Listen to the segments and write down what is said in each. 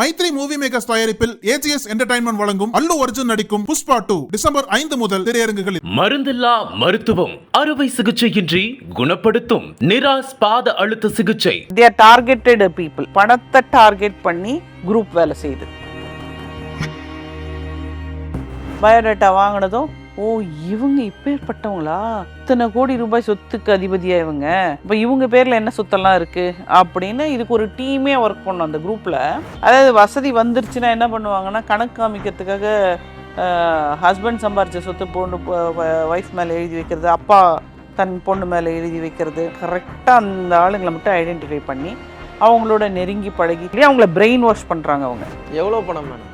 Maithri movie makers தயாரிப்பில் AGS entertainment வழங்கும் அல்லு அர்ஜுன் நடிக்கும் புஷ்பா டூ டிசம்பர் ஐந்து முதல் திரையரங்குகளில். மருந்தில்லா மருத்துவம் அறுவை சிகிச்சையின்றி குணப்படுத்தும் நிராஸ் பாத அழுத்த சிகிச்சை. தே ஆர் டார்கெட்டட் பீப்புள் பணத்தை டார்கெட் பண்ணி குரூப் வேலை செய்யுது. பயோடேட்டா வாங்கினதும் ஓ இவங்க இப்பேற்பட்டவங்களா? இத்தனை கோடி ரூபாய் சொத்துக்கு அதிபதியா இவங்க? இப்போ இவங்க பேர்ல என்ன சொத்தெல்லாம் இருக்கு? அப்படின்னு இதுக்கு ஒரு டீமே ஒர்க் பண்ணும் அந்த குரூப்ல அதாவது வசதி வந்துருச்சுன்னா என்ன பண்ணுவாங்கன்னா கணக்கு காமிக்கிறதுக்காக ஹஸ்பண்ட் சம்பாரிச்ச சொத்து பொண்ணு ஒய்ஃப் மேலே எழுதி வைக்கிறது அப்பா தன் பொண்ணு மேலே எழுதி வைக்கிறது கரெக்டாக அந்த ஆளுங்களை மட்டும் ஐடென்டிஃபை பண்ணி அவங்களோட நெருங்கி பழகி அவங்கள பிரெயின் வாஷ் பண்ணுறாங்க அவங்க. எவ்வளோ பணம் மேடம்?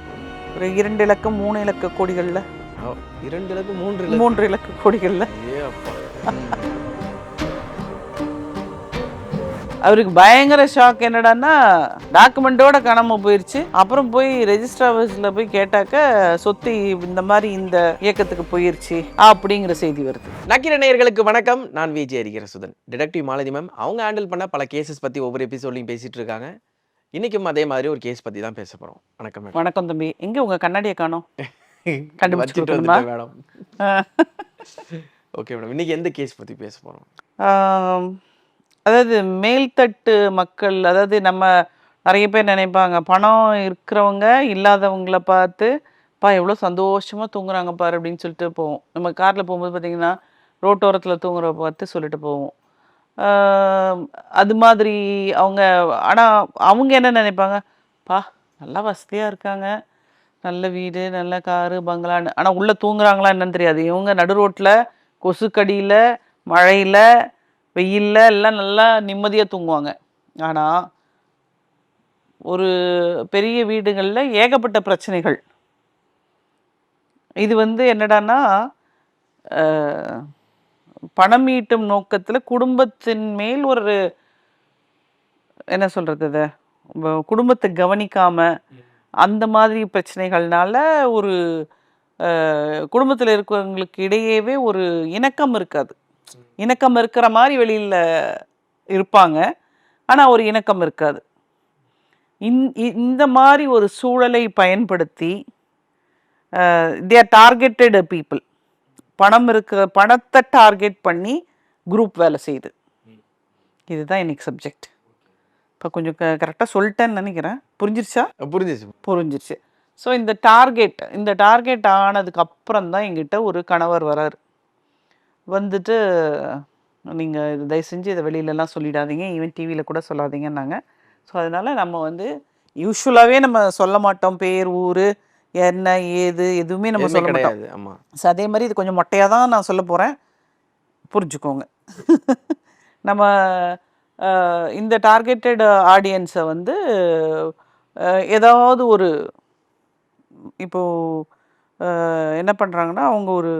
ஒரு இரண்டு இலக்கம் மூணு இலக்க கோடிகளில். இரண்டு இலக்கு மூன்று இலக்கு. மூன்று இலக்க கோடிகளில். அவருக்கு பயங்கர ஷாக் என்னடான்னா டாக்குமெண்ட்டோட காணாம போயிருச்சு. அப்புறம் போய் ரெஜிஸ்டர் ஆஃபீஸில் போய் கேட்டாக்க சொத்து இந்த மாதிரி இந்த இயக்கத்துக்கு போயிருச்சு அப்படிங்கிற செய்தி வருது. நக்கிர நேயர்களுக்கு வணக்கம். நான் விஜய் சுதன் டிடெக்டிவ் மாலதி மேம் அவங்க ஹேண்டில் பண்ண பல கேசஸ் பற்றி ஒவ்வொரு எபிசோட்லையும் பேசிட்டு இருக்காங்க. இன்னைக்கும் அதே மாதிரி ஒரு கேஸ் பற்றி தான் பேச போகிறோம் வணக்கம் வணக்கம் தம்பி. எங்கே உங்கள் கண்ணாடியை காணோம்? கண்டுபிடிச்சு கொடுக்கணுமா? மேடம். Okay madam. இன்னைக்கு எந்த கேஸ் பற்றி பேச போகிறோம் அதாவது மேல்தட்டு மக்கள் அதாவது நம்ம நிறைய பேர் நினைப்பாங்க பணம் இருக்கிறவங்க இல்லாதவங்கள பார்த்து பா எவ்வளோ சந்தோஷமாக தூங்குறாங்க பாரு அப்படின்னு சொல்லிட்டு போவோம். நம்ம காரில் போகும்போது பார்த்தீங்கன்னா ரோட்டோரத்தில் தூங்குற பார்த்து சொல்லிட்டு போவோம். அது மாதிரி அவங்க ஆனால் அவங்க என்ன நினைப்பாங்க பா நல்லா வசதியாக இருக்காங்க. நல்ல வீடு நல்ல காரு பங்களான்னு ஆனால் உள்ளே தூங்குறாங்களா என்னன்னு தெரியாது. இவங்க நடு ரோட்டில் கொசுக்கடியில் மழையில் வெயில்ல எல்லாம் நல்லா நிம்மதியாக தூங்குவாங்க. ஆனால் ஒரு பெரிய வீடுகளில் ஏகப்பட்ட பிரச்சனைகள். இது வந்து என்னடான்னா பணம் ஈட்டும் நோக்கத்தில் குடும்பத்தின் மேல் ஒரு என்ன சொல்றது இதை? குடும்பத்தை கவனிக்காம அந்த மாதிரி பிரச்சனைகள்னால ஒரு குடும்பத்தில் இருக்கிறவங்களுக்கு இடையேவே ஒரு இணக்கம் இருக்காது. இணக்கம் இருக்கிற மாதிரி வெளியில் இருப்பாங்க. ஆனால் ஒரு இணக்கம் இருக்காது. இந்- இந்த மாதிரி ஒரு சூழலை பயன்படுத்தி தே ஆர் டார்கெட்டட் பீப்புள் பணம் இருக்க பணத்தை டார்கெட் பண்ணி குரூப் வேலை செய்யுது. இதுதான் இன்னைக்கு சப்ஜெக்ட் இப்போ கொஞ்சம் க கரெக்டாக சொல்லிட்டேன்னு நினைக்கிறேன். புரிஞ்சிருச்சா? புரிஞ்சிச்சு புரிஞ்சிருச்சு. ஸோ இந்த டார்கெட் இந்த டார்கெட் ஆனதுக்கு அப்புறம் தான் எங்கிட்ட ஒரு கணவர் வராரு. வந்துட்டு நீங்கள் இது தயவு செஞ்சு இதை வெளியிலலாம் சொல்லிடாதீங்க. ஈவன் டிவியில் கூட சொல்லாதீங்கன்னாங்க. ஸோ அதனால் நம்ம வந்து யூஸ்வலாகவே நம்ம சொல்ல மாட்டோம். பேர் ஊர் என்ன ஏது எதுவுமே நம்ம சொல்ல மாட்டோம். ஆமாம் ஸோ அதே மாதிரி இது கொஞ்சம் மொட்டையாக தான் நான் சொல்ல போகிறேன் புரிஞ்சுக்கோங்க. நம்ம இந்த டார்கெட்டட் ஆடியன்ஸை வந்து ஏதாவது ஒரு இப்போது என்ன பண்ணுறாங்கன்னா அவங்க ஒரு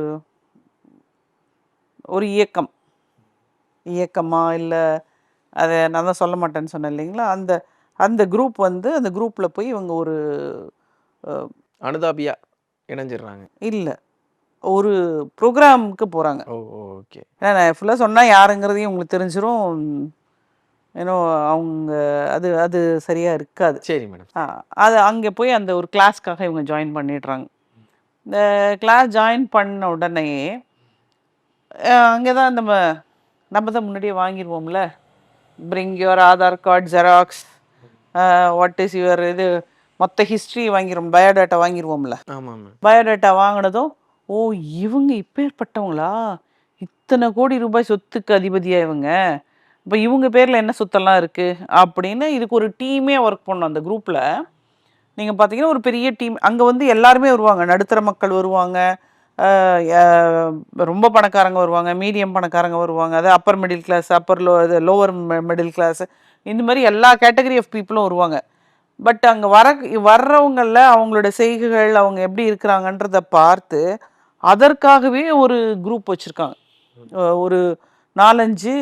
ஒரு இயக்கம். இயக்கமா இல்லை அதை நான் தான் சொல்ல மாட்டேன்னு சொன்னேன் இல்லைங்களா? அந்த அந்த குரூப் வந்து அந்த குரூப்பில் போய் இவங்க ஒரு அனுதாபியா இணைஞ்சிடுறாங்க. இல்லை. ஒரு ப்ரோக்ராமுக்கு போகிறாங்க ஓகே. ஏன்னா நான் ஃபுல்லாக சொன்னால் யாருங்கிறதையும் உங்களுக்கு தெரிஞ்சிரும். ஏன்னோ அவங்க அது அது சரியாக இருக்காது. சரி மேடம். ஆ, அது அங்கே போய் அந்த ஒரு கிளாஸ்க்காக இவங்க ஜாயின் பண்ணிடுறாங்க. இந்த கிளாஸ் ஜாயின் பண்ண உடனே அங்கே தான் நம்ம நம்ம தான் முன்னாடியே வாங்கிடுவோம்ல bring your Aadhaar card xerox what is your இது மொத்த ஹிஸ்ட்ரி வாங்கிடுவோம் பயோடேட்டா வாங்கிடுவோம்ல பயோடேட்டா வாங்கினதும் ஓ இவங்க இப்பேற்பட்டவங்களா இத்தனை கோடி ரூபாய் சொத்துக்கு அதிபதியா இவங்க? இப்போ இவங்க பேரில் என்ன சொத்தெல்லாம் இருக்குது அப்படின்னு இதுக்கு ஒரு டீமே ஒர்க் பண்ணும் அந்த குரூப்பில் நீங்கள் பார்த்தீங்கன்னா ஒரு பெரிய டீம் அங்கே வந்து எல்லாருமே வருவாங்க. நடுத்தர மக்கள் வருவாங்க. ரொம்ப பணக்காரங்க வருவாங்க. மீடியம் பணக்காரங்க வருவாங்க. அது upper middle class upper low இது லோவர் மிடில் கிளாஸ் இந்த மாதிரி எல்லா கேட்டகரி ஆஃப் பீப்புளும் வருவாங்க. பட் அங்கே வர வர்றவங்களில் அவங்களோட செய்கைகள் அவங்க எப்படி இருக்கிறாங்கன்றத பார்த்து அதற்காகவே ஒரு குரூப் வச்சுருக்காங்க. ஒரு நாலஞ்சு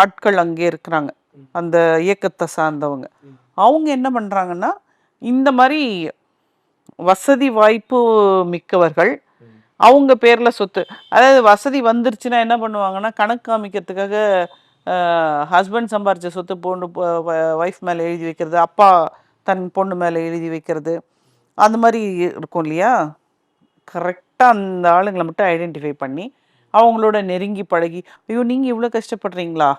ஆட்கள் அங்கே இருக்கிறாங்க. அந்த இயக்கத்தை சார்ந்தவங்க. அவங்க என்ன பண்ணுறாங்கன்னா இந்த மாதிரி வசதி வாய்ப்பு மிக்கவர்கள் அவங்க பேரில் சொத்து அதாவது வசதி வந்துருச்சுன்னா என்ன பண்ணுவாங்கன்னா கணக்கு காமிக்கிறதுக்காக ஹஸ்பண்ட் சம்பாரிச்ச சொத்து பொண்ணு ஒய்ஃப் மேலே எழுதி வைக்கிறது அப்பா தன் பொண்ணு மேலே எழுதி வைக்கிறது அந்த மாதிரி இருக்கும் இல்லையா? கரெக்டாக அந்த ஆளுங்களை மட்டும் ஐடென்டிஃபை பண்ணி அவங்களோட நெருங்கி பழகி ஐயோ நீங்கள் இவ்வளோ கஷ்டப்படுறீங்களா?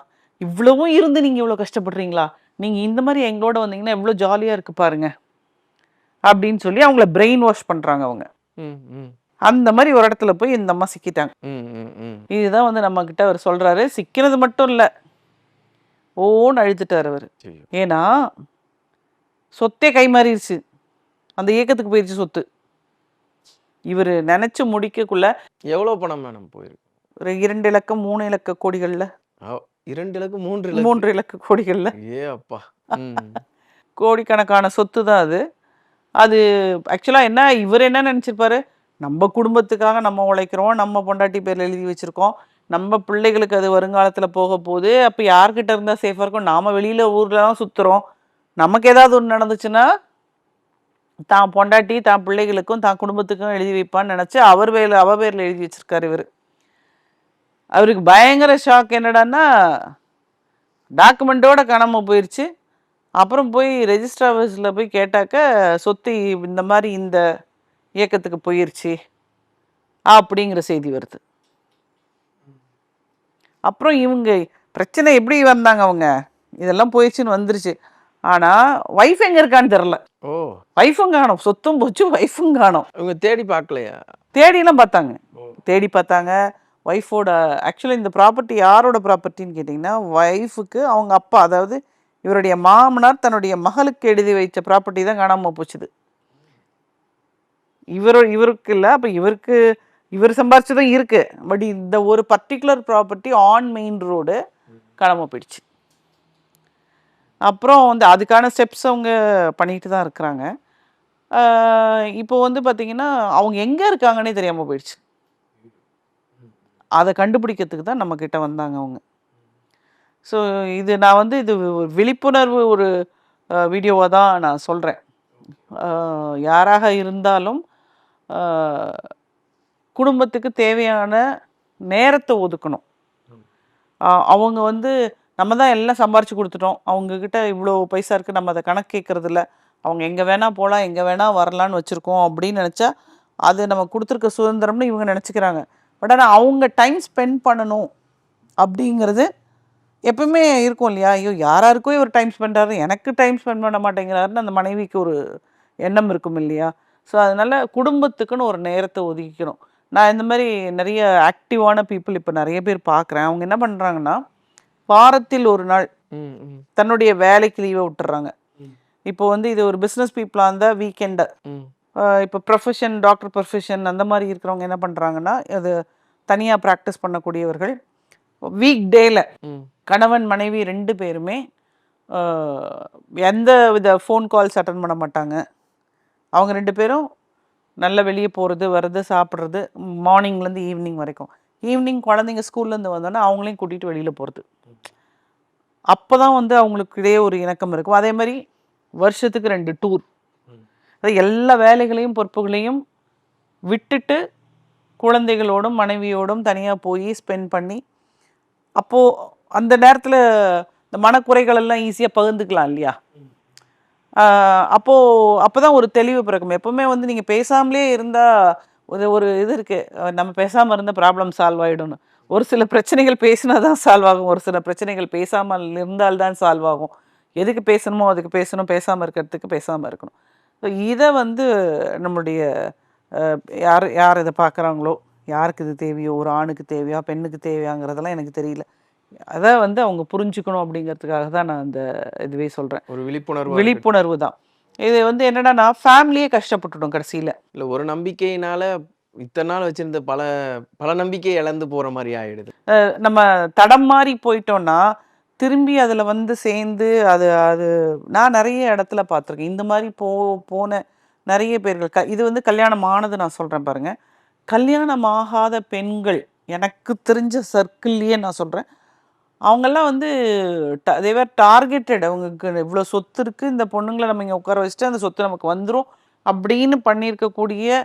இவ்வளவும் இருந்து நீங்கள் இவ்வளோ கஷ்டப்படுறீங்களா? நீங்கள் இந்த மாதிரி எங்களோட வந்தீங்கன்னா எவ்வளோ ஜாலியாக இருக்கு பாருங்க. அப்படின்னு சொல்லி அவங்கள பிரெயின் வாஷ் பண்ணுறாங்க அவங்க. அந்த மாதிரி ஒரு இடத்துல போய் இந்த அம்மா சிக்கிட்டாங்க. இதுதான் வந்து நம்ம கிட்ட அவர் சொல்றாரு. சிக்கினது மட்டும் இல்லை. ஓன்னு அழுத்துட்டார் அவர். ஏன்னா சொத்தே கை மாறிடுச்சு அந்த இயக்கத்துக்கு போயிடுச்சு சொத்து. இவர் நினைச்சு முடிக்கக்குள்ள எவ்வளோ பணம் மேடம் போயிருக்கு? ஒரு இரண்டு இலக்கம் மூணு இலக்க கோடிகள்ல. இரண்டு இலக்கு மூன்று மூன்று இலக்க கோடிகள்ல. ஏ அப்பா. கோடிக்கணக்கான சொத்து தான் அது. அது ஆக்சுவலாக என்ன இவர் என்ன நினச்சிருப்பாரு? நம்ம குடும்பத்துக்காக நம்ம உழைக்கிறோம் நம்ம பொண்டாட்டி பேரில் எழுதி வச்சுருக்கோம். நம்ம பிள்ளைகளுக்கு அது வருங்காலத்தில் போக போகுது. அப்போ யார்கிட்ட இருந்தால் சேஃபாக இருக்கும்? நாம் வெளியில் ஊர்லலாம் சுற்றுறோம் நமக்கு ஏதாவது ஒன்று நடந்துச்சுன்னா தான் பொண்டாட்டி தான் பிள்ளைகளுக்கும் தான் குடும்பத்துக்கும் எழுதி வைப்பான்னு நினச்சி அவர் பேரில் அவ பேரில் எழுதி வச்சுருக்கார் இவர். அவருக்கு பயங்கர ஷாக் என்னடான்னா டாக்குமெண்ட்டோட காணாமல் போயிடுச்சு அப்புறம் போய் ரெஜிஸ்டர் ஆஃபீஸில் போய் கேட்டாக்க சொத்து இந்த மாதிரி இந்த இயக்கத்துக்கு போயிடுச்சு அப்படிங்கிற செய்தி வருது. அப்புறம் இவங்க பிரச்சனை எப்படி வந்தாங்க அவங்க? இதெல்லாம் போயிடுச்சுன்னு வந்துருச்சு. ஆனால் ஒய்ஃப் எங்கே இருக்கான்னு தெரில ஓ. ஒய்ஃபும் காணோம். சொத்தும் போச்சு ஒய்ஃபும் காணோம். இவங்க தேடி பார்க்கலையா? தேடிலாம் பார்த்தாங்க. தேடி பார்த்தாங்க. ஒய்ஃபோட ஆக்சுவலி இந்த ப்ராப்பர்ட்டி யாரோட ப்ராப்பர்ட்டின்னு கேட்டிங்கன்னா ஒய்ஃபுக்கு அவங்க அப்பா அதாவது இவருடைய மாமனார் தன்னுடைய மகளுக்கு எழுதி வைச்ச ப்ராப்பர்ட்டி தான் காணாமல் போச்சுது. இவர் இவருக்கு இல்லை அப்போ இவருக்கு இவர் சம்பாரிச்சதும் இருக்கு. பட் இந்த ஒரு particular property on main road காணாமல் போயிடுச்சு. அப்புறம் வந்து அதுக்கான ஸ்டெப்ஸ் அவங்க பண்ணிட்டு தான் இருக்கிறாங்க. இப்போ வந்து பார்த்தீங்கன்னா அவங்க எங்கே இருக்காங்கன்னே தெரியாமல் போயிடுச்சு. அதை கண்டுபிடிக்கிறதுக்கு தான் நம்மக்கிட்ட வந்தாங்க அவங்க. ஸோ இது நான் வந்து இது ஒரு விழிப்புணர்வு ஒரு வீடியோவாக தான் நான் சொல்கிறேன் யாராக இருந்தாலும் குடும்பத்துக்கு தேவையான நேரத்தை ஒதுக்கணும். அவங்க வந்து நம்ம தான் எல்லாம் சம்பாரிச்சு கொடுத்துட்டோம். அவங்கக்கிட்ட இவ்வளோ பைசா இருக்குது நம்ம அதை கணக்கு கேட்கறது இல்லை அவங்க எங்கே வேணால் போகலாம் எங்கே வேணால் வரலான்னு வச்சுருக்கோம் அப்படின்னு நினச்சா அது நம்ம கொடுத்துருக்க சுதந்திரம்னு இவங்க நினச்சிக்கிறாங்க. பட் ஆனால் அவங்க டைம் ஸ்பெண்ட் பண்ணணும் அப்படிங்கிறது எப்பவுமே இருக்கும் இல்லையா? ஐயோ யாராருக்கும் இவர் டைம் ஸ்பெண்ட் ஆகுது எனக்கு டைம் ஸ்பெண்ட் பண்ண மாட்டேங்கிறாருன்னு அந்த மனைவிக்கு ஒரு எண்ணம் இருக்கும் இல்லையா? ஸோ அதனால குடும்பத்துக்குன்னு ஒரு நேரத்தை ஒதுக்கிக்கணும். நான் இந்த மாதிரி நிறைய ஆக்டிவான பீப்புள் இப்போ நிறைய பேர் பார்க்குறேன். அவங்க என்ன பண்ணுறாங்கன்னா வாரத்தில் ஒரு நாள் தன்னுடைய வேலைக்கு லீவை விட்டுறாங்க. இப்போ வந்து இது ஒரு பிஸ்னஸ் பீப்புளாக இருந்தால் வீக்கெண்டை இப்போ ப்ரொஃபஷன் டாக்டர் ப்ரொஃபஷன் அந்த மாதிரி இருக்கிறவங்க என்ன பண்ணுறாங்கன்னா அது தனியாக ப்ராக்டிஸ் பண்ணக்கூடியவர்கள். வீக் டேல கணவன் மனைவி ரெண்டு பேருமே எந்த வித ஃபோன் கால்ஸ் அட்டன் பண்ண மாட்டாங்க. அவங்க ரெண்டு பேரும் நல்ல வெளியே போகிறது வர்றது சாப்பிட்றது மார்னிங்லேருந்து ஈவினிங் வரைக்கும். ஈவினிங் குழந்தைங்க ஸ்கூல்லேருந்து வந்தோன்னே அவங்களையும் கூட்டிகிட்டு வெளியில் போகிறது அப்போ தான் வந்து அவங்களுக்கு இடையே ஒரு இணக்கம் இருக்கும். அதே மாதிரி வருஷத்துக்கு ரெண்டு டூர் அதாவது எல்லா வேலைகளையும் பொறுப்புகளையும் விட்டுட்டு குழந்தைகளோடும் மனைவியோடும் தனியாக போய் ஸ்பெண்ட் பண்ணி அப்போது அந்த நேரத்தில் இந்த மனக்குறைகள் எல்லாம் ஈஸியாக பகிர்ந்துக்கலாம் இல்லையா? அப்போது அப்போ தான் ஒரு தெளிவு பிறக்கும். எப்பவுமே வந்து நீங்கள் பேசாமலே இருந்தால் ஒரு ஒரு இது இருக்கு. அஹ் நம்ம பேசாம இருந்தா ப்ராப்ளம் சால்வ் ஆயிடும்னு. ஒரு சில பிரச்சனைகள் பேசினா தான் சால்வ் ஆகும். ஒரு சில பிரச்சனைகள் பேசாமல் இருந்தால் தான் சால்வ் ஆகும். எதுக்கு பேசணுமோ அதுக்கு பேசணும். பேசாம இருக்கிறதுக்கு பேசாம இருக்கணும். ஸோ இதை வந்து நம்மளுடைய அஹ், யார் யார் இதை பார்க்குறாங்களோ யாருக்கு இது தேவையோ ஒரு ஆணுக்கு தேவையா பெண்ணுக்கு தேவையாங்கிறதெல்லாம் எனக்கு தெரியல. அதை வந்து அவங்க புரிஞ்சுக்கணும் அப்படிங்கிறதுக்காக தான் நான் அந்த இதுவே சொல்கிறேன் ஒரு விழிப்புணர்வு விழிப்புணர்வு தான். இது வந்து என்னன்னா ஃபேமிலியே கஷ்டப்பட்டுடும் கடைசியில். இல்ல ஒரு நம்பிக்கையினால இத்தனை நாள் வச்சிருந்த பல பல நம்பிக்கை இழந்து போற மாதிரி ஆயிடுது. நம்ம தடம் மாறி போயிட்டோம்னா திரும்பி அதில் வந்து சேர்ந்து அது அது நான் நிறைய இடத்துல பார்த்துருக்கேன். இந்த மாதிரி போ போன நிறைய பேர்கள் க இது வந்து கல்யாணம் ஆனது நான் சொல்கிறேன் பாருங்க. கல்யாணம் ஆகாத பெண்கள் எனக்கு தெரிஞ்ச சர்க்கிள்லேயே நான் சொல்கிறேன் அவங்கெல்லாம் வந்து தேவர் டார்கெட்டட் அவங்களுக்கு இவ்வளோ சொத்து இருக்குது இந்த பொண்ணுங்களை நம்ம இங்கே உட்கார வச்சுட்டு அந்த சொத்து நமக்கு வந்துடும் அப்படின்னு பண்ணியிருக்கக்கூடிய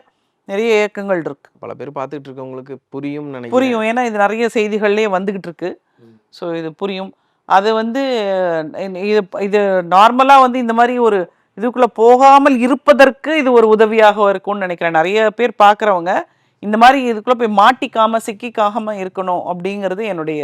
நிறைய இயக்கங்கள் இருக்கு. பல பேர் பார்த்துட்டு இருக்கவங்களுக்கு புரியும் நினைக்கிறேன். புரியும். ஏன்னா இது நிறைய செய்திகள்லேயே வந்துகிட்டு இருக்கு. ஸோ இது புரியும். அது வந்து இது இது நார்மலாக வந்து இந்த மாதிரி ஒரு இதுக்குள்ள போகாமல் இருப்பதற்கு இது ஒரு உதவியாக இருக்கும்னு நினைக்கிறேன். நிறைய பேர் பார்க்குறவங்க இந்த மாதிரி இதுக்குள்ள போய் மாட்டிக்காம சிக்கிக்காம இருக்கணும் அப்படிங்கிறது என்னுடைய